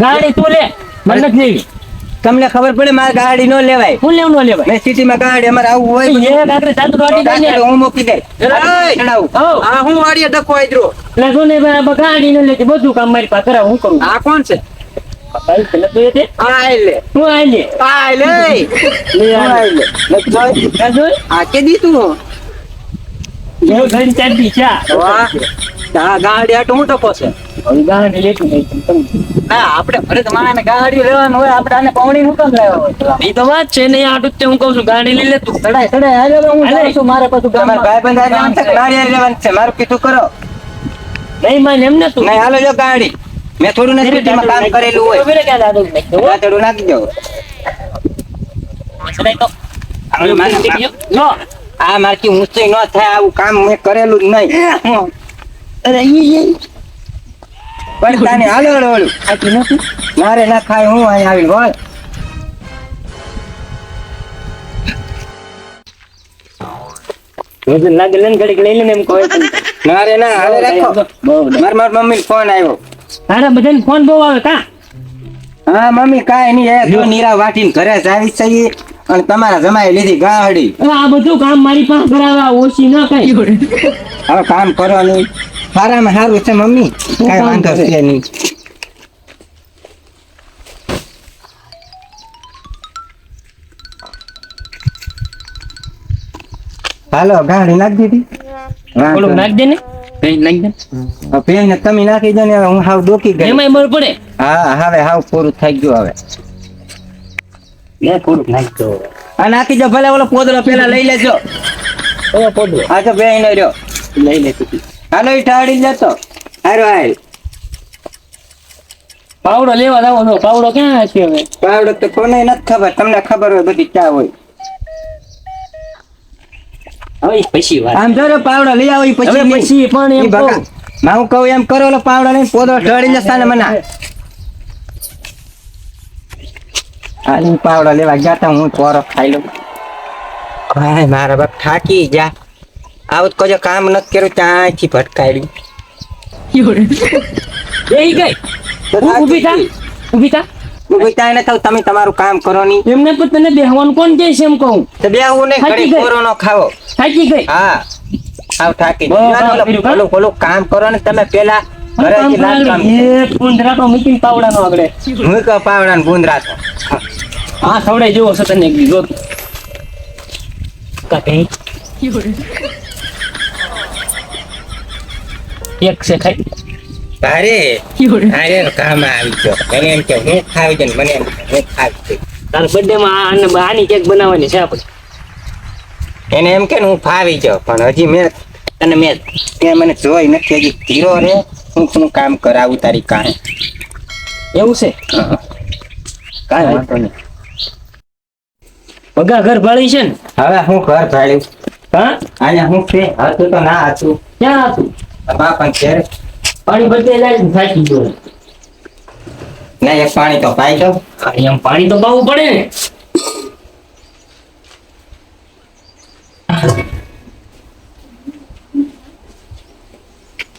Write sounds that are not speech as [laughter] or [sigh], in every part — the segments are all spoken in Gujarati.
ગાડી તું લે મને નથી લેવી. તમને ખબર પડે મારે ગાડી નો લેવાય. હું લેવું નો લેવાય? મેં સિટીમાં ગાડી અમારે આવું હોય એ ગાડી લઈને ગાડી હું મૂકી દે. ચડાવું. આ હું વાડીએ ડકો આઈદરો એટલે શું ને ગાડી નો લેતી બધું કામ મારી પાસે કરાવ હું કરું? આ કોણ છે? આ કે દીધું આ ગાડી હું ટકો છે? ગાડી લેતું નહીં ના આપણે ભલે તમારે ગાડી લેવાનું હોય આપણે આને પવણી હું કામ લેવા હોય. એ તો વાત છે નહીં આટું તે હું કહું છું ગાડી લઈ લેતું ચડાય ચડાય હાલો હું જાઉં છું મારે પાછું છે મારી છે? મારું કીધું કરો. નહીં માને એમ ને તું નહીં હાલો જો ગાડી. મેં થોડું નથી કામ કરેલું હોય. દાદુ થોડું નાખી દો. તો આ મારથી ઊંચી ન થાય આવું કામ મેં કરેલું જ નહીં. અરે ઈ ઈ. પણ તાને હાલો હાલો હાલો. આટલી નથી. મારે ના ખાય હું અહીં આવીને બોલ વજન લાગે લઈને ઘડીક લઈ લઈને એમ કહે છે. મારે ના હાલે રાખો. માર માર મમ્મી ફોન આવ્યો. તારા બધાને ફોન બહુ આવે કા? હા મમ્મી કાંઈ નહીં એ જો નીરા વાટીને ઘરે જ આવી છે અને તમારા જમાઈ લીધી ગાડી આ બધું કામ મારી પાસે કરાવવા ઓછી ન કઈ. હવે કામ કરો નહીં સારામાં સારું છે મમ્મી? કાંઈ વાંધો છે નહીં. હાલો ગાડી નાખી દીધી. નાખ દે ને. નાખ દે તમે નાખી દો ને હવે હું હાવ ડોકી ગઈ પડે. હા હવે હાવ પૂરું થઈ ગયું હવે. નાખ દો આ નાખી દો ભલે ઓલો પોદળો પેલા લઈ લેજો. ઓલો પોડવો આ તો બે નો રહ્યો. લઈ લે તું હાલો ઈ ટાળી લેતો હારો હાલ. પાવડો લેવા જાવ નો પાવડો ક્યાં છે હવે? પાવડો તો કોને નથી ખબર. તમને ખબર હોય બધી ચા હોય. હવે પછી વાત. આમ જો પાવડો લઈ આવો પછી પછી પણ એમ કહું. માં હું કહું એમ કરો લો પાવડો લઈને પોદો ઢળી જતા ને મને. હાલ પાવડો લેવા ગયા તા હું પોરો ખાઈ લઉં. હાય મારા બાપ થાકી જા આવું કોઈ કામ નથી કર્યું ત્યાંથી ભટકાયું એ ગઈ ઊભી થા ઊભી થા. હું કોઈ ત્યાં તમે તમારું કામ કરો નહીં એમને પણ તને બેહવાનું કોણ કહે છે એમ કહું? તો બે હું નહીં ઘડી કોરોનો ખાવો. થાકી ગઈ. હા. આવ થાકી બહુ ગયો. કામ કરો ને તમે પેલા તો મૂકીને પાવડાનો આગળ. હું કહું પાવડા ને ગુંદરા તો હા સવડાઈ જેવો છે તને એક કઈ એક છે ખાઈ. અરે અરે કામ આવી ગયો. મને એમ કે હું ખાવી છે મને એમ હું ખાવી છે. બર્થડે માં આની કેક બનાવવાની છે આપણે એને એમ કે હું ફાવી ગયો પણ હજી મેં તને મેં તે મને જોઈ નથી હજી ધીરો રે. હું શું કામ કરાવું તારી કાંઈ? એવું છે? કાંઈ વાંધો નહીં. પગા ઘર ભાળી છે ને? હવે હું ઘર ભાડ્યું હા? અહીંયા હું છે? હતું તો ના હતું. ક્યાં હતું? બાપા ઘેર. પાણી ગયો. ના એક પાણી તો પાઈ દઉં. એમ પાણી તો પાવું પડે ને.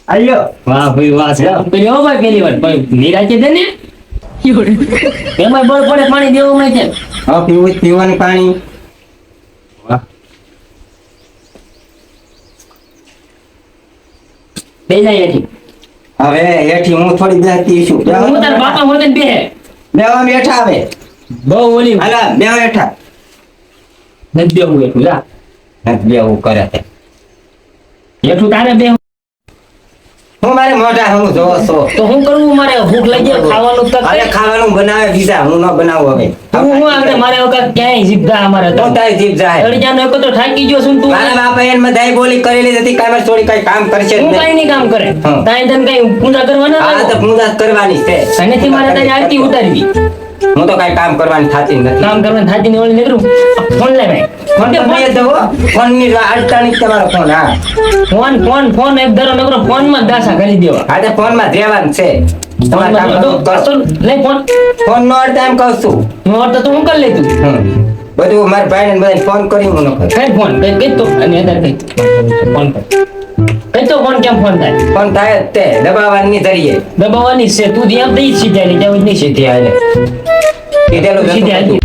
આલ્યો વાહ ભાઈ વાહ છે. પેલી ભાઈ પેલી વાર. નિરાજે દે ને? એમાં બળ પડે પાણી દેવું માં છે પીવું પીવાનું પાણી. બે જાય નથી હવે હેઠી હું થોડી બેસતી છું. હું તારા બાપા હોતે બે બેવા બેઠા આવે બહુ ઓલી હાલા બે બેઠા. નથી દેવું એટલું જા. નથી બેવું કરે છે તારે બે હું મારે મોઢા હું જોવો છો. તો હું કરું? મારે ભૂખ લાગી ખાવાનું તક અરે ખાવાનું બનાવે બીજા હું ન બનાવું હવે. હું હું આગળ મારે વખત ક્યાંય જીભા અમારે તો. તારી જીભ જાય. અડજાનો એક તો થાકી ગયો છું તું મારા બાપા એને બધાય બોલી કરેલી હતી કાંઈ છોડી કઈ કામ કરશે જ હું. કઈ નહીં કામ કરે. તાઈ તને કઈ પૂજા કરવાના હા તો પૂજા કરવાની છે. એનેથી મારે તારી આરતી ઉતારવી? હું તો કઈ કામ કરવાની થાતી નથી. કામ કરવાની થાતી ને ઓલી નીકળું. ફોન લે ભાઈ. ફોન તો મેં દો ફોનની અડતાની તમારો ફોન હા. ફોન ફોન ફોન એક ધરો નકરો ફોનમાં દાસા કરી દેવા હા તે ફોનમાં રહેવાનું છે. ફોન. ફોન નો અડતા એમ કહું છું. મોર તો તું હું કરી લેતું. બધું મારા ભાઈ ને બધા ફોન કરી હું ન કઈ ફોન? કઈ કઈ તો. અને અદર કઈ? ફોન કર કઈ તો ફોન કેમ ફોન થાય? પણ થાય તે દબાવવાની ધરીએ દબાવવાની છે. તું એમ દઈ ની જવું જ નહીં સીધી હાલે કીધેલું સીધી જતું હાલી.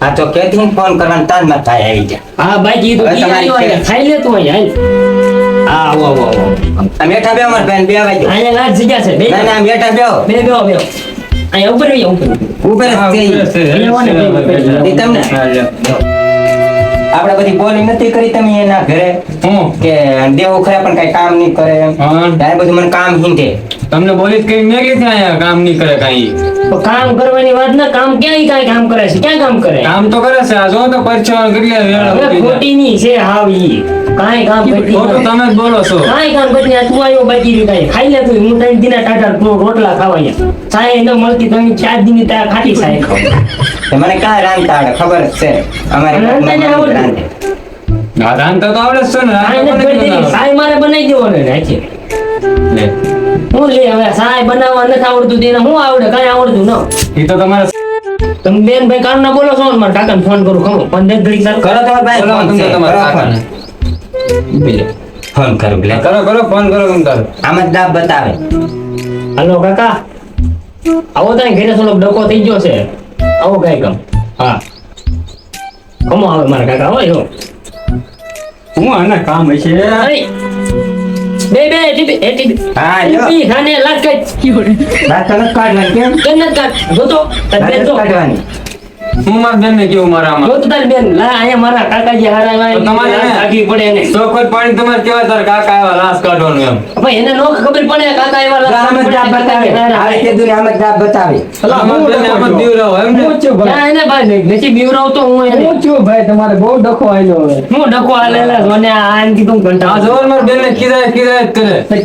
હા તો કેથી ફોન કરવાનું તાજમાં થાય આવી જા હા ભાઈ ઈ તમારી ખાઈ લે તું અહીંયા. હા આવો આવો આવો મેઠા બે અમાર બેન બે વાગ્યો. અહીંયા લાજ જગ્યા છે બે. ના ના મેઠા બે બે બે બે. અહીંયા ઉપર બે ઉપર. ઉપર છે ઈ. ઈ તમને? આપણે બધી બોલી નથી કરી તમે એના ઘરે? હું? કે દેવો ખરા પણ કઈ કામ નહીં કરે એમ? ત્યારે બધું મને કામ હિંદે તમને બોલી કઈ મેં કીધી અહીંયા કામ નહીં કરે કઈ? તો કામ કરવાની વાત ના કામ ક્યાં કઈ કામ કરે છે? ક્યાં કામ કરે? કામ તો કરે છે આ જો તો પરચો કેટલી. ખોટી ની છે હાવ ઈ. કાંઈ કામ કરતી ખોટું તમે જ બોલો છો કાઈ કામ કરતી. તું આયો બાકી રહ્યું કાઈ ખાઈ લે તું હું ત્રણ દિના ટાટા રોટલા ખાવા ચાય ન મળતી તમે ચાર દિન તા ખાટી સાય ખાવ મને કાંઈ રાંધતા આવડે ખબર જ છે અમારે? રાંધે રાંધતા તો આવડે છે ને સાય કોને મારે બનાવી દેવો ને હાચે. લે. હું લે હવે સાય બનાવવા નથી આવડતું તેને હું આવડે કાઈ આવડતું ન એ તો તમારે તમે બેન ભાઈ કામ ના બોલો છો ને મારા કાકાને ફોન કરું ખબર પંદર ઘડી કરો તમારા ભાઈ ફોન તમે છે. તમારા કરો કાકાને. ફોન. કરું લે. કરો કરો ફોન કરો તમ તાર આમાં દાબ બતાવે. હલો કાકા. આવો તને ઘરે થોડો ડકો થઈ ગયો છે. આવો કાંઈ કમ હા. કમો આવે મારા કાકા હોય હો. હું આના કામ હશે? બે બે ટીપી એ ટીપી. હા ટીપી ખાને લાગ દાંત તો નથી કેમ? કેમ નથી કાઢ? જો તો તબિયત તો કાઢવાની. હું મારા બેન ને કેવું મારા આમાં? જોતો બેન લા અહીંયા મારા કાકાજી હારા તમારે વાય પડે ને ચોખવટ પાણી તમારે કેવાય તારે કાકા આવ્યા લાશ કાઢવાનું એમ? ભાઈ એને નો ખબર પડે કાકા એવા તો આમ જ દાબ બતાવે. આ રીતે દૂરી આમ જ દાબ બતાવે. તમારા બેનને આમ જ બીવરાવો એમ ને? ના એને ભાઈ નથી બીવરાવતો હું એને. ભાઈ તમારે બહુ ડખો આવ્યો હવે. હું ડખો આલેલા જોને આ આન કીધું આ કંટાળો જવાન મારા કરે. તો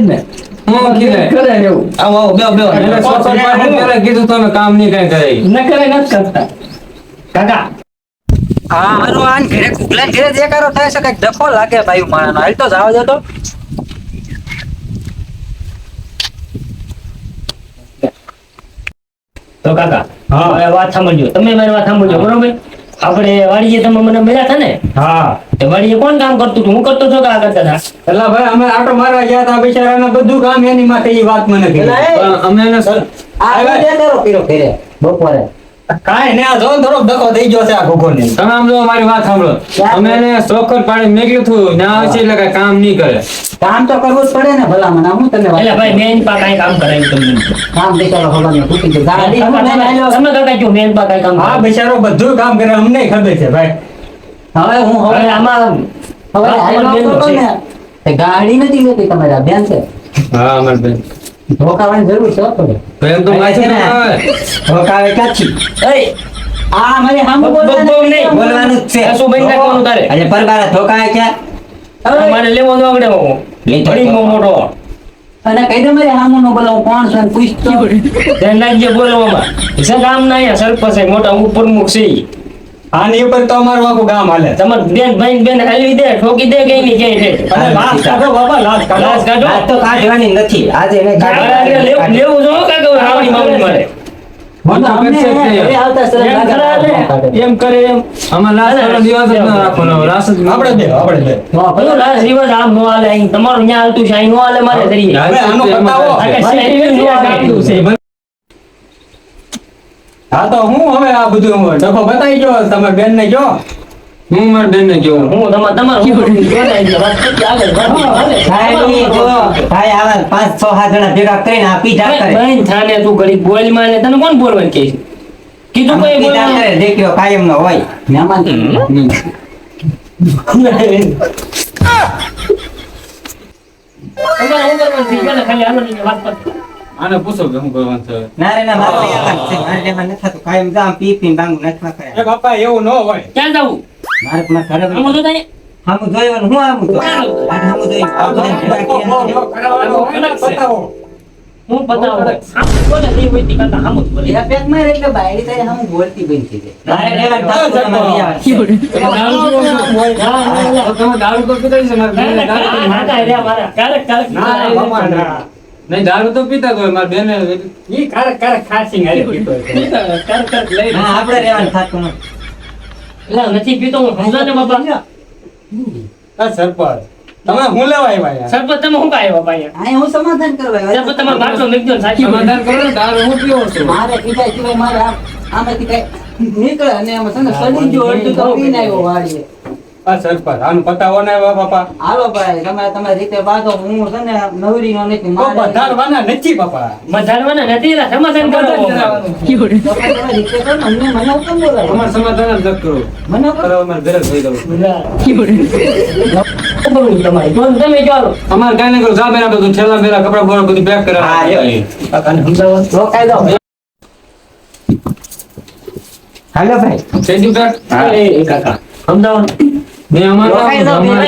જ ને. હું કરે એવું. આવો આવો એને કીધું તમે કામ નહીં કઈ કરે ન કરે નથી કરતા. કાકા. હા હારો આન ઘરે કુકલા ઘરે દેખાડો થાય છે કંઈક ડખો લાગે ભાઈ માણસ હાલ તો જાવ જતો તો. કાકા હા. વાત સાંભળજો. તમે મારી વાત સાંભળજો બરોબર? આપણે વાડીએ તમે મને મળ્યા હતા ને? હા. તો વાડીએ કોણ કામ કરતું હતું? હું કરતો છો કા કરતા હતા. એટલે ભાઈ અમે આટો મારવા ગયા હતા બિચારાને બધું કામ એની માટે એ વાત મને કીધી. પણ અમે એને આ કરો પીરો ફેરે બપોરે. કાંઈ ને આ જો ને ડખો થઈ ગયો છે આ ઘોઘોને. તમે આમ જો મારી વાત સાંભળો. અમે એને ચોખવટ પાણી મેકલ્યું હતું ના આવશે એટલે કઈ કામ નહીં કરે. કામ તો કરવું જ પડે ને ભલામણ આમ હું તને એટલે ભાઈ બેન પા કાંઈ કામ કરાવ્યું તમને કામ દેખાડો ભલામણ તૂટી ગયું. ગાડી કાકા, હું લઈને તમે આવ્યો. તમે જો બેન પા કાંઈ કામ હા બિચારો બધું કામ કરે અમને ખબર છે ભાઈ. હવે હું હવે આમાં હવે. ગાડી નથી લેતી તમારે બેન છે? હા અમારે બેન. ધોકાવાની જરૂર છે તો એમ તો ધોકાવે કાચી એય, આ મારે સામું બોલવાનું નહીં. બોલવાનું જ છે શું બની નાખવાનું તારે? એટલે પરબારા ધોકાવે ક્યાં મારે લેવો નો આગળ આવો. લીધો ઘણી તો. મોટો અને કહી દે મારે સામું નો બોલાવો કોણ છે પૂછતો ધ્યાન રાખજે બોલવામાં છે ગામ ના અહીંયા સરપંચ છે, મોટા ઉપપ્રમુખ છે ઈ. આની ઉપર તો અમારું આખું ગામ હાલે. તમાર બેન ભાઈ બેન હાલવી દે ઠોકી દે કઈ ની કઈ દે અને લાશ કાઢો બાબા લાશ કાઢો. લાશ કાઢો. આ તો કાઢવાની નથી. આજે એને આ લેવું લેવું જો કાકા રાવણી માવણી મારે. મને એમ કરે એમ. લાશ વાળો દિવસ જ ના રાખવાનો લાશ જ આપણે બે આપણે બે પેલો લાસ્ટ દિવસ આમ નો હાલે? અહીં તમારું ન્યા હાલતું છે અહીં નો હાલે મારે તરીકે હવે આનો પતાવો. હા તો હું હવે આ બધું ડખો બતાવી ગયો તમે બેન ને જો હું મારા બેન ને કયો હું તમારે કરતી ભાઈ ની જો ભાઈ આવા પાંચ છ સાત જણા ભેગા કરીને આ પીઠા કરે બેન થાને તું ઘડી બોલ માને તને કોણ બોલવાનું કે કીધું કોઈ પીઠા કરે દેખ્યો કાયમ નો હોય મહેમાન ખાલી આનંદ વાત કરજો. આને પૂછો કે શું કરવાનું છે ના રે ના મારે લેવાનું છે મારે લેવાનું નથી થતું કાયમ જામ પી પી બાંગ નાખવા કરે એ બાપા એવું ન હોય ક્યાં જાવું મારે પણ ઘરે આમ તો થાય હામું જોયું હું હામું તો આ હામું જોયું આ બધાને ભેગા બતાવો હું બતાવું આમ બોલે નહીં હોય તે કરતા આમ બોલે એ પેક મારે એટલે બાયડી થાય હામું બોલતી બની થઈ જાય મારે લેવાનું થતું તમારે લઈ આવવાનું છે. તમે દારૂ તો પીતા છે મારા દારૂ તો ના, ના, ના, મારા. ક્યારેક ક્યારેક ના નહીં દારૂ તો પીતા કોઈ મારા બેને ઈ કારક કારક ખાસી હારે પીતો. કારક કારક લઈ હા આપણે રહેવાનું થાતું. એલા નથી પીતો હું સમજાને બાબા આ સરપંચ. તમે હું લેવા આવ્યા સરપંચ તમે શું કાય બાપા અહીંયા? અહીં હું સમાધાન કરવા આવ્યા સરપંચ તમારો બાટલો મેકજો સાચી. સમાધાન કરો ને દારૂ હું પીવો છું. મારે પીતા સિવાય મારે આમ આમાંથી કઈ નીકળે અને એમાં છે ને સડી ગયું અડધું તો પીને આવ્યો વાડીએ. આ સરપંચ આનું પતાવો ને બાપા. હાલો ભાઈ તમે તમારી રીતે બાંધો હું છે ને નવરી નો નથી મારે વધારવાના નથી બાપા. મજાડવાના નથી એલા સમાધાન કરો. તમે તમારી રીતે કરો અમને મને કેમ અમારે સમાધાન જ ન કરો મને કરો. ઘરે થઈ હાલો ભાઈ. કાકા. સમજાવો ને. ને અમારે રોકાઈ જવું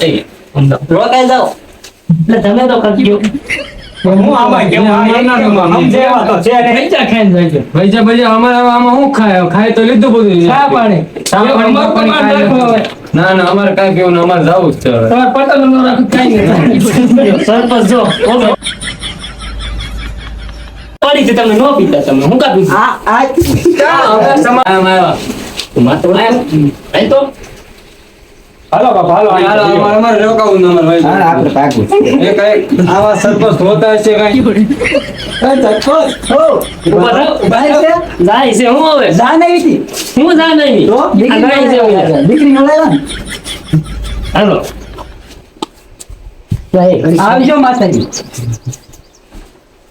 એ, રોકાઈ જાઓ એટલે તમે તો કરજો હું આમાં કેમ ના સમજે એવા તો છે જાય છે. ભાઈ અમારે આમાં શું ખાય ખાય તો લીધું બધું ચા પાણી. ચા પાણી, ચા પાણી. ના ના અમારે કાંઈ કેવું અમારે જવું જ છે તમારે પટેલ નો રાખો કાંઈ નહીં. સરપંચ જો ઓકે. છે તમે નો પીતા તમે હું કા પીતા આ આ હવે સમાધાનમાં આવ્યા. તો હાલો બાપા હાલો. હાલો અમારે અમારે રોકાવું ને અમારે ભાઈ. હા આપણે પાકું. એ કઈ આવા સરપંચ હોતા કાંઈ? છે હું હવે? જા નહીં હતી. હું જા નહીં તો આ છે હું. દીકરી નો લાવ્યા ને હાલો આવજો માતાજી.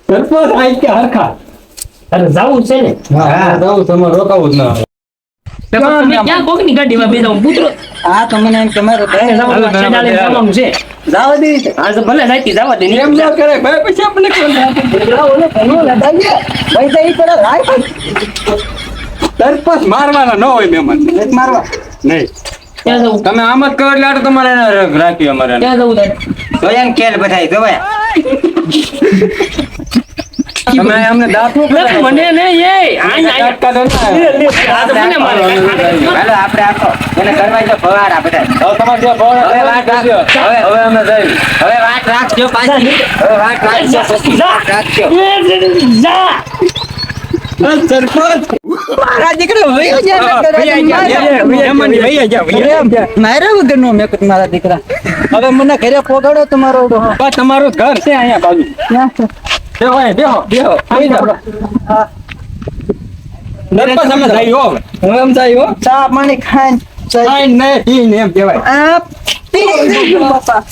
સરપંચ આઈ કે હરખા? અરે જવું છે ને. હા જવું તમારે રોકાવું જ ના ક્યાં ગાડીમાં બેસા હું પુત્રો તો એમ. જવાનું છે. જાવ દે. તો ભલે જવા દે એમ ના કરે ભાઈ પછી આપણે કોણ પૈસા ઈ કરે લાય સરપંચ મારવાના ન હોય મહેમાન. મારવા. નહીં. તમે આમ જ કરો એટલે આટલું તમારે રાખ્યું અમારે. એને. ક્યાં જવું તારે? જોયા ને બધાય જોયા [laughs] તમે અમને દાંતું મને ને એ આઈ આઈ તો આ તો મને મારે. હાલો આપણે આપો એને કરવા જો ફવારા બધા. હવે તમારે જે ભાવ હવે વાત રાખજો. હવે હવે અમે જઈએ. હવે વાત રાખજો પાછી. હવે વાત રાખજો પછી રાખજો. જા. મારા દીકરો વયો મારા વગર નો મેકત મારા દીકરા. હવે મને ઘરે પોગાડો તમારો. તમારું ઘર છે અહીંયા બાજુ? બેહો હો હું. એમ જાય હો. ચા પાણી ખાઈને જઈ. ને નહીં, પીને એમ કહેવાય. આ પી. [laughs] બાપા.